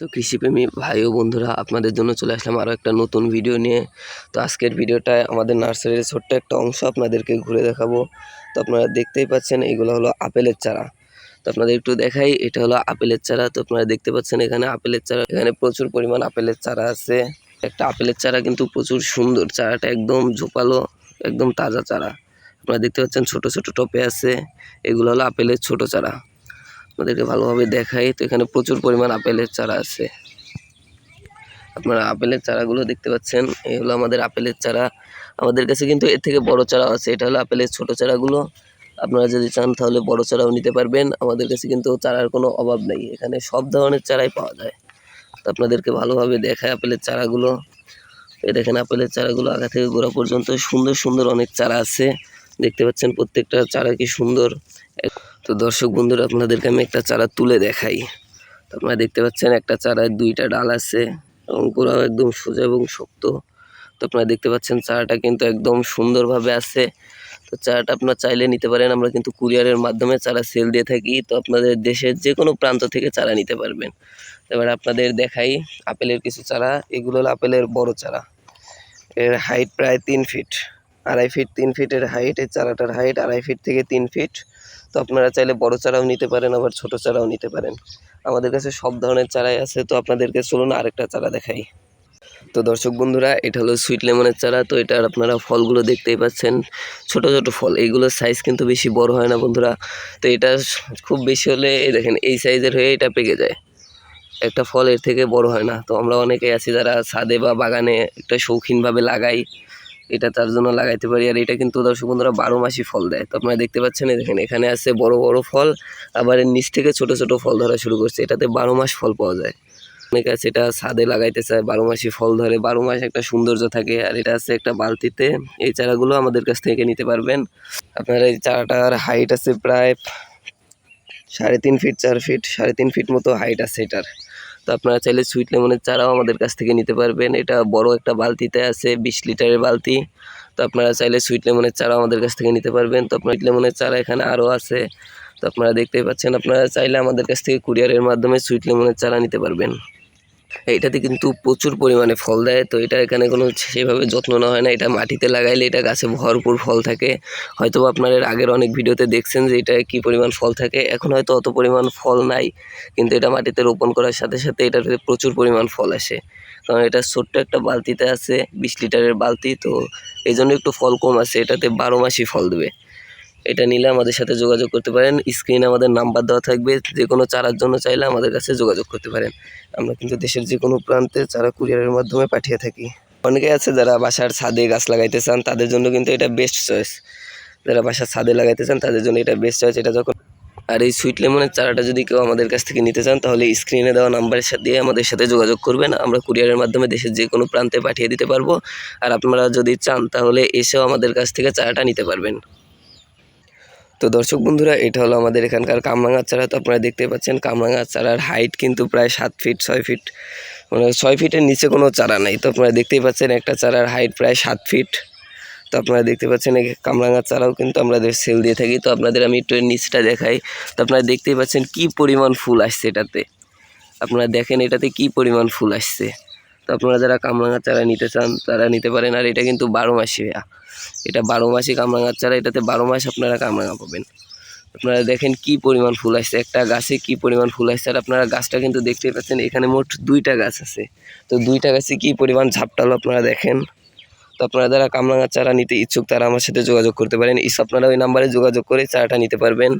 তো কৃষিপ্রেমী ভাই ও বন্ধুরা, আপনাদের জন্য চলে আসলাম আরও একটা নতুন ভিডিও নিয়ে। তো আজকের ভিডিওটায় আমাদের নার্সারির ছোট্ট একটা অংশ আপনাদেরকে ঘুরে দেখাবো। তো আপনারা দেখতেই পাচ্ছেন, এগুলো হলো আপেলের চারা। তো আপনাদের একটু দেখাই, এটা হলো আপেলের চারা। তো আপনারা দেখতে পাচ্ছেন এখানে আপেলের চারা, এখানে প্রচুর পরিমাণ আপেলের চারা আছে। একটা আপেলের চারা কিন্তু প্রচুর সুন্দর, চারাটা একদম ঝোপালো, একদম তাজা চারা। আপনারা দেখতে পাচ্ছেন ছোট ছোট টপে আছে, এগুলো হলো আপেলের ছোট চারা। আপনাদেরকে ভালোভাবে দেখাই। তো এখানে প্রচুর পরিমাণ আপেলের চারা আছে। আপনারা আপেলের চারাগুলো দেখতে পাচ্ছেন। এই হলো আমাদের আপেলের চারা। আমাদের কাছে কিন্তু এর থেকে বড় চারাও আছে। এটা হলো আপেলের ছোট চারাগুলো। আপনারা যদি চান তাহলে বড় চারাও নিতে পারবেন। আমাদের কাছে কিন্তু চারার কোনো অভাব নেই। এখানে সব ধরনের চারাই পাওয়া যায়। তো আপনাদেরকে ভালোভাবে দেখায় আপেলের চারাগুলো। এই দেখেন আপেলের চারাগুলো আগা থেকে গোড়া পর্যন্ত সুন্দর সুন্দর অনেক চারা আছে। দেখতে পাচ্ছেন প্রত্যেকটা চারা কি সুন্দর। তো দর্শক বন্ধুরা, আপনাদেরকে আমি একটা চারা তুলে দেখাই। তো আপনারা দেখতে পাচ্ছেন একটা চারায় দুইটা ডাল আছে এবং একদম সোজা এবং শক্ত। তো আপনারা দেখতে পাচ্ছেন চারাটা কিন্তু একদম সুন্দরভাবে আছে। তো চারাটা আপনারা চাইলে নিতে পারেন, আমরা কিন্তু কুরিয়ারের মাধ্যমে চারা সেল দিয়ে থাকি। তো আপনাদের দেশের যে কোনো প্রান্ত থেকে চারা নিতে পারবেন। এবার আপনাদের দেখাই আপেলের কিছু চারা, এগুলো হলো আপেলের বড় চারা। এর হাইট প্রায় তিন ফিট আড়াই ফিট তিন ফিটের হাইট এই চারাটার হাইট আড়াই ফিট থেকে তিন ফিট তো আপনারা চাইলে বড় চারাও নিতে পারেন, আবার ছোট চারাও নিতে পারেন। আমাদের কাছে সব ধরনের চারাই আছে, তো আপনাদেরকে চলুন আরেকটা চারা দেখাই। তো দর্শক বন্ধুরা, এটা হলো সুইট লেমনের চারা, তো এটার আপনারা ফলগুলো দেখতেই পাচ্ছেন। ছোট ছোট ফল এইগুলোর সাইজ কিন্তু বেশি বড় হয় না বন্ধুরা। তো এটা খুব বেশি হলে, এই দেখেন, এই সাইজের হয়ে এটা পেকে যায়। একটা ফল এর থেকে বড় হয় না। তো আমরা অনেকেই আছি যারা ছাদে বা বাগানে একটা শৌখিনভাবে লাগাই। এটা তার জন্য লাগাইতে পারি। আর এটা কিন্তু দর্শক বন্ধুরা বারো মাসই ফল দেয়। তো আপনারা দেখতে পাচ্ছেন দেখেন, এখানে আছে বড় বড় ফল। আবার নিচ থেকে ছোট ছোট ফল ধরা শুরু করছে। এটাতে বারো মাস ফল পাওয়া যায়। অনেকে আছে, এটা ছাদে লাগাইতে চায়, বারো মাসই ফল ধরে। বারো মাস একটা সৌন্দর্য থাকে। আর এটা আছে একটা বালতিতে। এই চারাগুলো আমাদের কাছ থেকে নিতে পারবেন। আপনার এই চারাটার হাইট আছে প্রায় সাড়ে তিন ফিট চার ফিট সাড়ে তিন ফিট মতো হাইট আছে এটার। তো আপনারা চাইলে সুইট লেমনের চারাও আমাদের কাছ থেকে নিতে পারবেন। এটা বড় একটা বালতিতে আছে, বিশ লিটারের বালতি। তো আপনারা চাইলে সুইট লেমনের চারা আমাদের কাছ থেকে নিতে পারবেন। তো আপনার লেমনের চারা এখানে আরও আছে। তো আপনারা দেখতেই পাচ্ছেন, আপনারা চাইলে আমাদের কাছ থেকে কুরিয়ারের মাধ্যমে সুইট লেমনের চারা নিতে পারবেন। এইটাতে কিন্তু প্রচুর পরিমাণে ফল দেয়। তো এটা এখানে কোনো সেভাবে যত্ন নেওয়া হয় না। এটা মাটিতে লাগাইলে এটা গাছে ভরপুর ফল থাকে। হয়তো আপনার আগের অনেক ভিডিওতে দেখছেন যে এটা কী পরিমাণ ফল থাকে। এখন হয়তো অত পরিমাণ ফল নাই, কিন্তু এটা মাটিতে রোপণ করার সাথে সাথে এটাতে প্রচুর পরিমাণ ফল আসে। কারণ এটা ছোট্ট একটা বালতিতে আছে, বিশ লিটারের বালতি, তো এই জন্য একটু ফল কম আছে। এটাতে বারো মাসই ফল দেবে। এটা নিলে আমাদের সাথে যোগাযোগ করতে পারেন। স্ক্রিনে আমাদের নাম্বার দেওয়া থাকবে। যে কোনো চারার জন্য চাইলে আমাদের কাছে যোগাযোগ করতে পারেন। আমরা কিন্তু দেশের যে কোনো প্রান্তে চারা কুরিয়ারের মাধ্যমে পাঠিয়ে থাকি। অনেকে আছে যারা বাসার ছাদে গাছ লাগাইতে চান, তাদের জন্য কিন্তু এটা বেস্ট চয়েস যারা বাসার ছাদে লাগাইতে চান, তাদের জন্য এটা বেস্ট চয়েস এটা যখন আর এই সুইট লেমনের চারাটা যদি কেউ আমাদের কাছ থেকে নিতে চান, তাহলে স্ক্রিনে দেওয়া নাম্বারের সাথে দিয়ে আমাদের সাথে যোগাযোগ করবেন। আমরা কুরিয়ারের মাধ্যমে দেশের যে কোনো প্রান্তে পাঠিয়ে দিতে পারব। আর আপনারা যদি চান, তাহলে এসেও আমাদের কাছ থেকে চারাটা নিতে পারবেন। তো দর্শক বন্ধুরা, এটা হলো আমাদের এখানকার কামরাঙার চারা তো আপনারা দেখতে পাচ্ছেন কামরাঙার চারার হাইট কিন্তু প্রায় সাত ফিট ছয় ফিট মানে ছয় ফিটের নিচে কোনো চারা নাই। তো আপনারা দেখতেই পাচ্ছেন, একটা চারার হাইট প্রায় সাত ফিট তো আপনারা দেখতে পাচ্ছেন, এই কামরাঙার চারাও কিন্তু আমাদের সেল দিয়ে থাকি। তো আপনাদের আমি একটু নিচটা দেখাই। তো আপনারা দেখতেই পাচ্ছেন, কি পরিমাণ ফুল আসছে এটাতে। আপনারা দেখেন, এটাতে কি পরিমাণ ফুল আসছে। তো আপনারা যারা কামরাঙার চারা নিতে চান, তারা নিতে পারেন। আর এটা কিন্তু বারো মাসি এটা বারো মাসই কামরাঙার চারা, এটাতে বারো মাস আপনারা কামরাঙা পাবেন। আপনারা দেখেন কি পরিমাণ ফুল আসছে। একটা গাছে কি পরিমাণ ফুল আসছে। আর আপনারা গাছটা কিন্তু দেখতেই পাচ্ছেন, এখানে মোট দুইটা গাছ আছে। তো দুইটা গাছে কি পরিমাণ ঝাপটালো আপনারা দেখেন। তো আপনারা যারা কামরাঙার চারা নিতে ইচ্ছুক, তারা আমার সাথে যোগাযোগ করতে পারেন। ইস, আপনারা ওই নাম্বারে যোগাযোগ করে চারাটা নিতে পারবেন।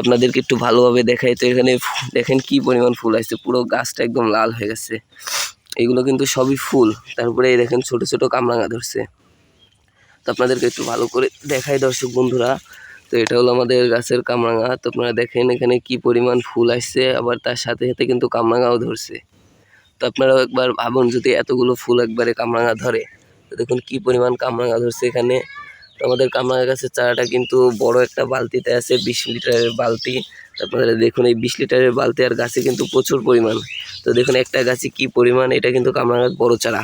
আপনাদেরকে একটু ভালোভাবে দেখাই। তো এখানে দেখেন কি পরিমাণ ফুল আসছে। পুরো গাছটা একদম লাল হয়ে গেছে। এগুলো কিন্তু সবই ফুল। তারপরে এই দেখেন ছোট ছোট কামরাঙা ধরছে। তো আপনাদেরকে একটু ভালো করে দেখাই দর্শক বন্ধুরা। তো এটা হলো আমাদের গাছের কামরাঙা। তো আপনারা দেখেন এখানে কি পরিমাণ ফুল আসছে, আবার তার সাথে সাথে কিন্তু কামরাঙাও ধরছে। তো আপনারাও একবার ভাবুন, যদি এতগুলো ফুল একবারে কামরাঙা ধরে, তো দেখুন কি পরিমাণ কামরাঙা ধরছে এখানে। আমাদের কামরাঙা গাছের চারাটা কিন্তু বড় একটা বালতিতে আছে, বিশ লিটারের বালতি। আপনারা দেখুন, এই বিশ লিটারের বালতি আর গাছে কিন্তু প্রচুর পরিমাণ। তো দেখুন, একটা গাছে কি পরিমাণ, এটা কিন্তু কামরাঙার বড় চারা।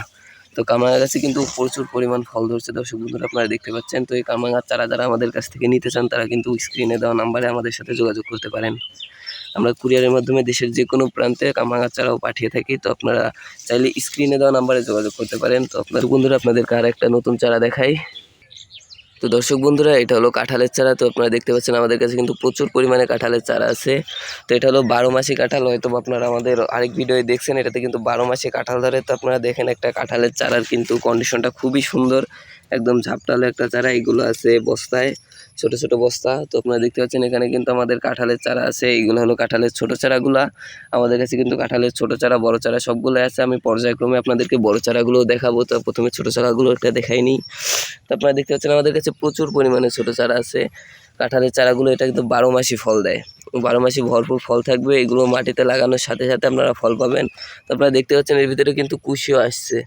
তো কামরাঙা গাছে কিন্তু প্রচুর পরিমাণ ফল ধরছে। দর্শক বন্ধুরা, আপনারা দেখতে পাচ্ছেন, তো এই কামরাঙার চারা যারা আমাদের কাছ থেকে নিতে চান, তারা কিন্তু স্ক্রিনে দেওয়া নাম্বারে আমাদের সাথে যোগাযোগ করতে পারেন। আমরা কুরিয়ারের মাধ্যমে দেশের যে কোনো প্রান্তে কামাঙার চারাও পাঠিয়ে থাকি। তো আপনারা চাইলে স্ক্রিনে দেওয়া নাম্বারে যোগাযোগ করতে পারেন। তো আপনার বন্ধুরা, আপনাদেরকে আর একটা নতুন চারা দেখাই। তো দর্শক বন্ধুরা, এটা হলো কাঁঠালের চারা। তো আপনারা দেখতে পাচ্ছেন আমাদের কাছে কিন্তু প্রচুর পরিমাণে কাঁঠালের চারা আছে। তো এটা হলো বারো মাসি কাঁঠাল হয়তো আপনারা আমাদের আরেক ভিডিওয়ে দেখছেন। এটাতে কিন্তু বারো মাসি কাঁঠাল ধরে। তো আপনারা দেখেন একটা কাঁঠালের চারার কিন্তু কন্ডিশনটা খুবই সুন্দর। একদম ঝাপটালে একটা চারা, এগুলো আছে বস্তায়। ছোট ছোট বস্তা। তো আপনারা দেখতে পাচ্ছেন এখানে কিন্তু আমাদের কাঁঠালের চারা আছে। এইগুলো হলো কাঁঠালের ছোট চারাগুলা। আমাদের কাছে কিন্তু কাঁঠালের ছোট চারা, বড় চারা সবগুলো আছে। আমি পর্যায়ক্রমে আপনাদেরকে বড় চারাগুলো দেখাবো। তো প্রথমে ছোট চারাগুলো একটা দেখাই নিই। তো আপনারা দেখতে পাচ্ছেন আমাদের কাছে প্রচুর পরিমাণে ছোট চারা আছে। কাঁঠালের চারাগুলো এটা কিন্তু বারো মাসই ফল দেয়। বারো মাসই ভরপুর ফল থাকবে। এগুলো মাটিতে লাগানোর সাথে সাথে আপনারা ফল পাবেন। তো আপনারা দেখতে পাচ্ছেন এর ভিতরে কিন্তু কুশিও আসছে।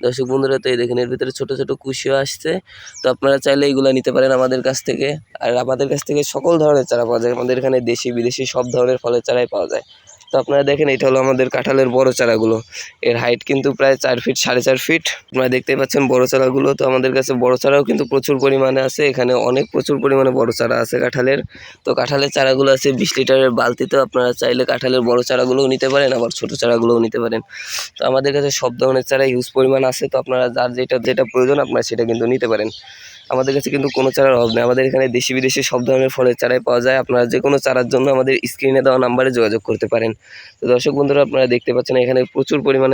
দর্শক বন্ধুরা, তো এই দেখেন, এর ভিতরে ছোট ছোট কুশিও আসছে। তো আপনারা চাইলে এইগুলো নিতে পারেন আমাদের কাছ থেকে। আর আমাদের কাছ থেকে সকল ধরনের চারা পাওয়া যায়। আমাদের এখানে দেশি বিদেশি সব ধরনের ফলের চারাই পাওয়া যায়। তো আপনারা দেখেন, এটা হলো আমাদের কাঁঠালের বড় চারাগুলো। এর হাইট কিন্তু প্রায় চার ফিট সাড়ে চার ফিট আপনারা দেখতেই পাচ্ছেন বড় চারাগুলো। তো আমাদের কাছে বড় চারাও কিন্তু প্রচুর পরিমাণে আছে। এখানে অনেক প্রচুর পরিমাণে বড় চারা আছে কাঁঠালের। তো কাঁঠালের চারাগুলো আছে বিশ লিটারের বালতিতে। আপনারা চাইলে কাঁঠালের বড় চারাগুলোও নিতে পারেন, আবার ছোট চারাগুলোও নিতে পারেন। তো আমাদের কাছে সব ধরনের চারা ইউজ পরিমাণ আছে। তো আপনারা যার যেটা যেটা প্রয়োজন, আপনারা সেটা কিন্তু নিতে পারেন। আমাদের কাছে কিন্তু কোনো চারার অভাব নেই। আমাদের এখানে দেশি বিদেশি সব ধরনের ফলের চারাই পাওয়া যায়। আপনারা যে কোনো চারার জন্য আমাদের স্ক্রিনে দেওয়া নাম্বারে যোগাযোগ করতে পারেন। তো দর্শক বন্ধুরা আপনারা দেখতে পাচ্ছেন এখানে প্রচুর পরিমাণে